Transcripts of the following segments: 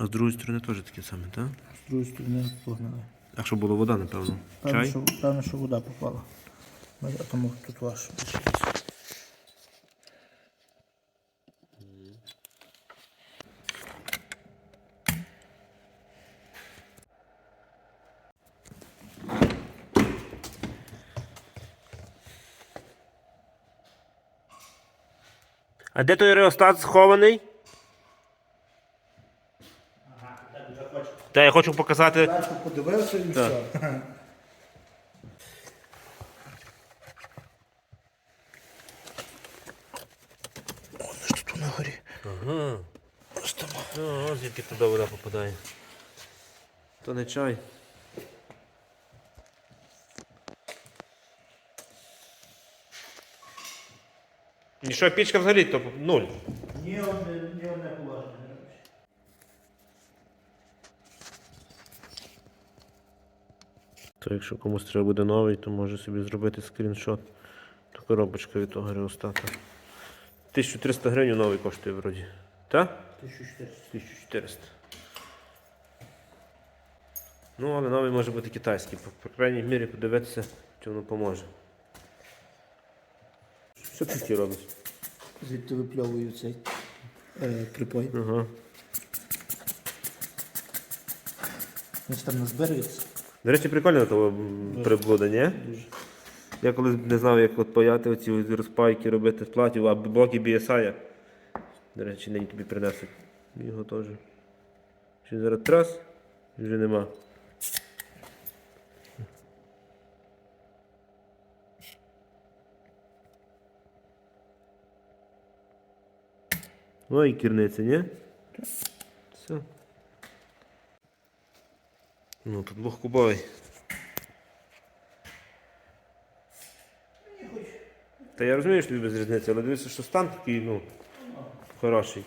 А з другої сторони теж таке саме, так? З другої сторони погнали. А що було вода, напевно? Певно, Чай? що, певно, що вода попала. А тому тут ваш. А де той реостат схований? Та я хочу показати. Зверху подивився і все. Воно ж тут на горі. Ага. Ось там. Ну, ось звідки туди вода попадає. То не чай. І що, пічка взагалі, то нуль. Ні одне, ні одне положення. не робиш. То якщо комусь треба буде новий, то може собі зробити скріншот. То коробочка від того реостата. 1300 гривень новий коштує вроді. Так? 1400. 1400. Ну, але новий може бути китайський. По, по крайній мірі подивитися, чи воно поможе. Що ти ті робиш? Звідти випльовую цей е, припой. Ага. Він ж там назбирається. До речі, прикольно того приблуда, ні? Я колись не знав, як от паяти оці розпайки робити з платів, а блоки BSI. До речі, нині тобі принесуть. Його теж. Чи зараз трас? Вже нема. Ой, керниця, ні? Все. Ну, тут двохкубовий. Та я розумію, що тобі без різниці, але дивися, що стан такий, ну, хороший.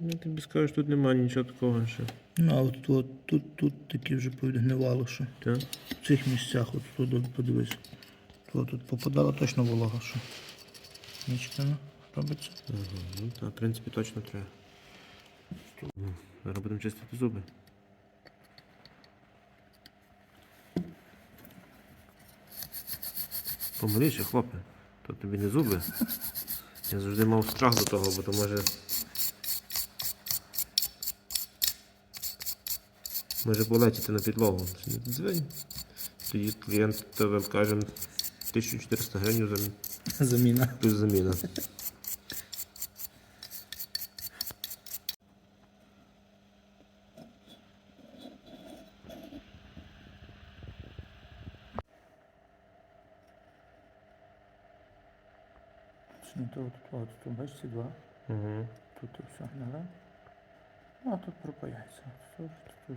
Я тобі скажу, що тут немає нічого такого ще. Ну, а от, от тут, тут такі вже повідгнивало, що Так? в цих місцях, от тут подивись. Тут, тут попадала точно волога, що. Нічка ну, робиться. Ага, ну так, в принципі, точно треба. Зараз будемо чистити зуби. Помиліше, хлопе. То тобі не зуби. Я завжди мав страх до того, бо то може. Може полетіти на підлогу. Дзвонь. Тоді клієнт тебе каже 1400 гривень за Заміна. плюс заміна. Ну, то, тут, от, тут, бачите, два. Угу. Тут і все да? Ну, а тут пропаяється. Тут, тут, тут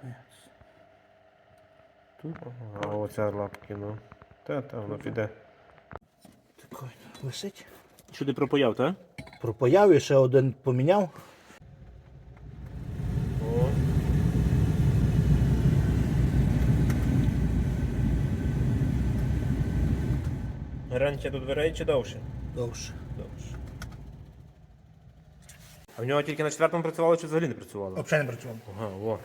пропаяється. Тут А оця лапки, ну. Та, та, воно піде. такой висить. Що ти пропаяв, так? Пропаяв і ще один поміняв. Гарантія до дверей чи довше? Довше. Довше. А в нього тільки на четвертому працювало чи взагалі не працювало? Взагалі не працювало. Ага, во.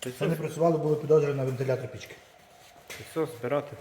Це не все, працювало, були підозри на вентилятор пічки. то все, збирати.